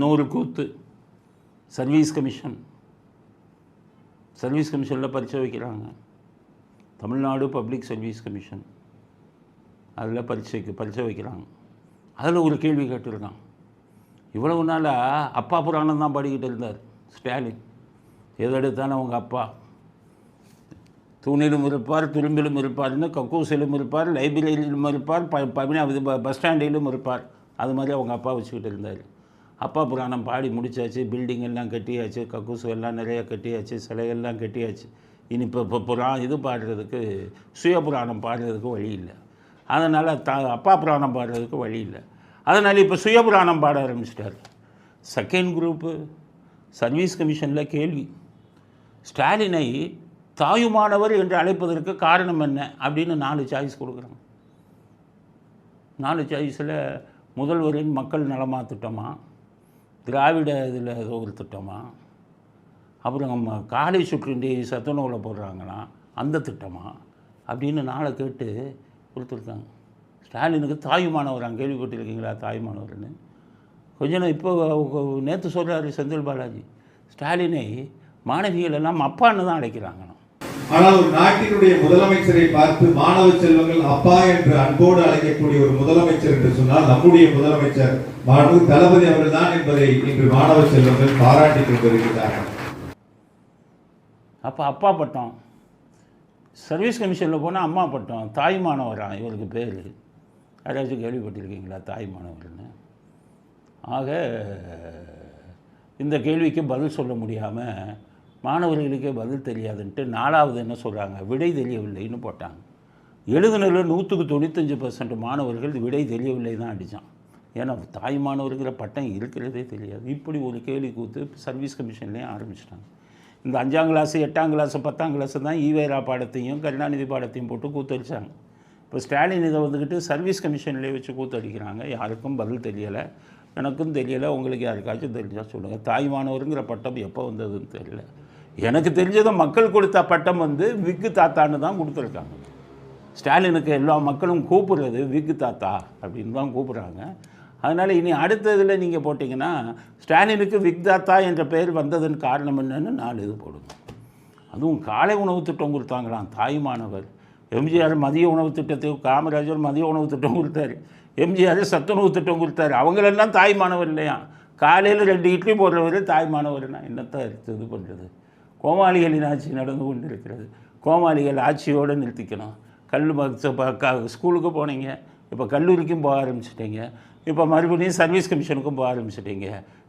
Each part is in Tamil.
இன்னொரு கூத்து சர்வீஸ் கமிஷன். சர்வீஸ் கமிஷனில் பரீட்சை வைக்கிறாங்க. Tamil Nadu public service commission. அதில் பரீட்சைக்கு பரீட்சை வைக்கிறாங்க. அதில் ஒரு கேள்வி கேட்டிருக்கான். இவ்வளவு நாளாக அப்பா புராணம் தான் பாடிக்கிட்டு இருந்தார் ஸ்டாலின். எதெடுத்தாலும் அவங்க அப்பா. தூணிலும் இருப்பார் துரும்பிலும் இருப்பார்னு கக்கூசிலும் இருப்பார் லைப்ரரியிலும் இருப்பார் ப ப- ப- பஸ் ஸ்டாண்டிலும் இருப்பார். அது மாதிரி அவங்க அப்பா வச்சுக்கிட்டு இருந்தார். அப்பா புராணம் பாடி முடிச்சாச்சு பில்டிங் எல்லாம் கட்டியாச்சு கக்கூசு எல்லாம் நிறையா கட்டியாச்சு சிலையெல்லாம் கட்டியாச்சு. இனி இப்போ இப்போ புறா இது பாடுறதுக்கு சுய புராணம் பாடுறதுக்கு வழி இல்லை. அதனால் த அப்பா புராணம் பாடுறதுக்கு வழி இல்லை. அதனால் இப்போ சுய புராணம் பாட ஆரம்பிச்சிட்டார். செகண்ட் குரூப்பு சர்வீஸ் கமிஷனில் கேள்வி. ஸ்டாலினை தாயுமானவர் என்று அழைப்பதற்கு காரணம் என்ன? அப்படின்னு நாலு சாய்ஸ் கொடுக்குறாங்க நாலு சாய்ஸில் முதல்வரின் மக்கள் நலமா திட்டமாக திராவிட இதில் ஏதோ ஒரு திட்டமா? அப்புறம் நம்ம காலை சுற்றுண்டி சத்துணவில் போடுறாங்கன்னா அந்த திட்டமா? அப்படின்னு நாளை கேட்டு கொடுத்துருக்காங்க. ஸ்டாலினுக்கு தாயுமானவரான் கேள்விப்பட்டிருக்கீங்களா தாயுமானவர்னு கொஞ்ச நாள் இப்போ நேற்று சொல்கிறாரு செந்தில் பாலாஜி ஸ்டாலினை மாணவிகள் எல்லாம் அப்பான்னு தான் அழைக்கிறாங்கண்ணா ஆனால் ஒரு நாட்டினுடைய முதலமைச்சரை பார்த்து மாணவ செல்வங்கள் அப்பா என்று அன்போடு அழைக்கக்கூடிய ஒரு முதலமைச்சர் என்று சொன்னால் நம்முடைய முதலமைச்சர் மாண்பு தளபதி அவர்கள்தான் என்பதை இன்று மாணவ செல்வங்கள் பாராட்டி கொண்டிருக்கிறார்கள். அப்போ அப்பா பட்டம். சர்வீஸ் கமிஷனில் போனால் அம்மா பட்டம். தாய் மாணவரான் இவருக்கு பேர். யாராச்சும் கேள்விப்பட்டிருக்கீங்களா தாய் மாணவர்னு? ஆக இந்த கேள்விக்கு பதில் சொல்ல முடியாமல் மாணவர்களுக்கே பதில் தெரியாதுன்ட்டு நாலாவது என்ன சொல்கிறாங்க விடை தெரியவில்லைன்னு போட்டாங்க. எழுதுனதில் நூற்றுக்கு தொண்ணூத்தஞ்சு பர்சன்ட் மாணவர்கள் விடை தெரியவில்லை தான் அடித்தான் ஏன்னா தாய் மாணவர்களை பட்டம் இருக்கிறதே தெரியாது. இப்படி ஒரு கேள்வி கூத்து சர்வீஸ் கமிஷன்லேயும் ஆரம்பிச்சிட்டாங்க. இந்த அஞ்சாம் கிளாஸ் எட்டாம் கிளாஸ் பத்தாம் கிளாஸ் தான் ஈவேரா பாடத்தையும் கருணாநிதி பாடத்தையும் போட்டு கூத்தடிச்சாங்க. இப்போ ஸ்டாலின் இதை வந்துக்கிட்டு சர்வீஸ் கமிஷன்லேயே வச்சு கூத்தடிக்கிறாங்க. யாருக்கும் பதில் தெரியலை. எனக்கும் தெரியலை. உங்களுக்கு யாருக்காச்சும் தெரிஞ்சால் சொல்லுங்கள் தாய்மானவருங்கிற பட்டம் எப்போ வந்ததுன்னு தெரியல. எனக்கு தெரிஞ்சதை மக்கள் கொடுத்த பட்டம் வந்து விக்கு தாத்தான்னு தான் கொடுத்துருக்காங்க. ஸ்டாலினுக்கு எல்லா மக்களும் கூப்பிடுறது விக்கு தாத்தா அப்படின்னு தான் கூப்பிட்றாங்க. அதனால் இனி அடுத்த இதில் நீங்கள் போட்டிங்கன்னா ஸ்டாலினுக்கு விக் தாத்தா என்ற பெயர் வந்ததன் காரணம் என்னன்னு நாலு இது போடுங்க. அதுவும் காலை உணவு திட்டம் கொடுத்தாங்களாம் தாய்மானவர் எம்ஜிஆர் மதிய உணவு திட்டத்துக்கு காமராஜர் மதிய உணவு திட்டம் கொடுத்தாரு. எம்ஜிஆர் சத்துணவு திட்டம் கொடுத்தாரு. அவங்களெல்லாம் தாய்மானவர் இல்லையா? காலையில் ரெண்டு இட்லி போடுறவர் தாய்மானவர்னா என்னத்தான் இது பண்ணுறது கோமாளிகளின் ஆட்சி நடந்து கொண்டு இருக்கிறது கோமாளிகள் ஆட்சியோடு நிறுத்திக்கணும். கல் ஸ்கூலுக்கு போனீங்க. இப்போ கல்லூரிக்கும் போக ஆரம்பிச்சிட்டிங்க. இப்போ மறுபடியும் சர்வீஸ் கமிஷனுக்கும் போக ஆரம்பிச்சிட்டீங்க.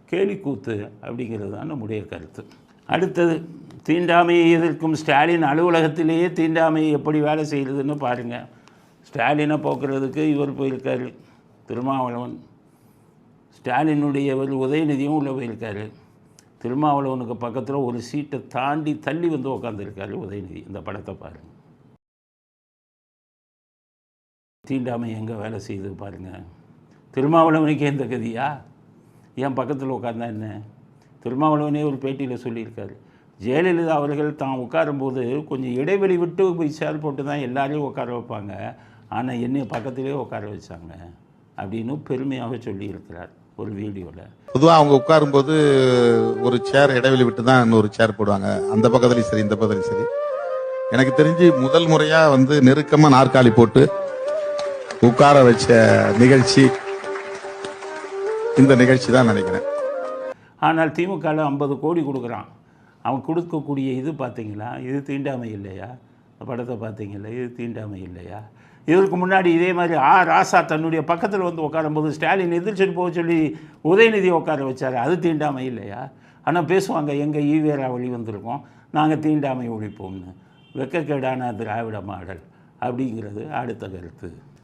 கேலி கூத்து அப்படிங்கிறது தான் நம்முடைய கருத்து. அடுத்தது தீண்டாமையை எதிர்க்கும் ஸ்டாலின் அலுவலகத்திலேயே தீண்டாமையை எப்படி வேலை செய்கிறதுன்னு பாருங்கள் ஸ்டாலினை போக்குறதுக்கு இவர் போயிருக்காரு. திருமாவளவன். ஸ்டாலினுடைய ஒரு உதயநிதியும் உள்ளே போயிருக்காரு. திருமாவளவனுக்கு பக்கத்தில் ஒரு சீட்டை தாண்டி தள்ளி வந்து உட்காந்துருக்காரு உதயநிதி. இந்த படத்தை பாருங்கள் தீண்டாமை எங்கே வேலை செய்யுது பாருங்கள் திருமாவளவனுக்கு எந்த கதியா? என் பக்கத்தில் உட்காந்தா என்ன? திருமாவளவனே ஒரு பேட்டியில் சொல்லியிருக்காரு. ஜெயலலிதா அவர்கள் தான் உட்காரும்போது கொஞ்சம் இடைவெளி விட்டு போய் சேர் போட்டு தான் எல்லாரையும் உட்கார வைப்பாங்க. ஆனால் என்னை பக்கத்திலே உட்கார வச்சாங்க அப்படின்னு பெருமையாக சொல்லியிருக்கிறார். ஒரு வீடியோவில் பொதுவா அவங்க உட்காரும்போது ஒரு சேர் இடைவெளி விட்டு தான் இன்னொரு சேர் போடுவாங்க. அந்த பக்கத்துலயும் சரி இந்த பக்கத்துலயும் சரி. எனக்கு தெரிஞ்சு முதல் முறையா வந்து நெருக்கமா நாற்காலி போட்டு உட்கார வச்ச நிகழ்ச்சி இந்த நிகழ்ச்சி தான் நினைக்கிறேன். ஆனால் திமுகவில் ஐம்பது கோடி கொடுக்குறான். அவன் கொடுக்கக்கூடிய இது பார்த்தீங்களா இது தீண்டாமை இல்லையா? படத்தை பார்த்தீங்களா இது தீண்டாமை இல்லையா? இதற்கு முன்னாடி இதே மாதிரி ஆ ராசா தன்னுடைய பக்கத்தில் வந்து உட்காரும்போது ஸ்டாலின் எதிர்ச்சிட்டு போக சொல்லி உதயநிதி உட்கார வச்சார். அது தீண்டாமை இல்லையா? ஆனால் பேசுவாங்க எங்கள் ஈவேரா வழி வந்திருக்கோம். நாங்கள் தீண்டாமை ஒழிப்போம்னு. வெக்கக்கேடான திராவிட மாடல் அப்படிங்கிறது அடுத்த கருத்து.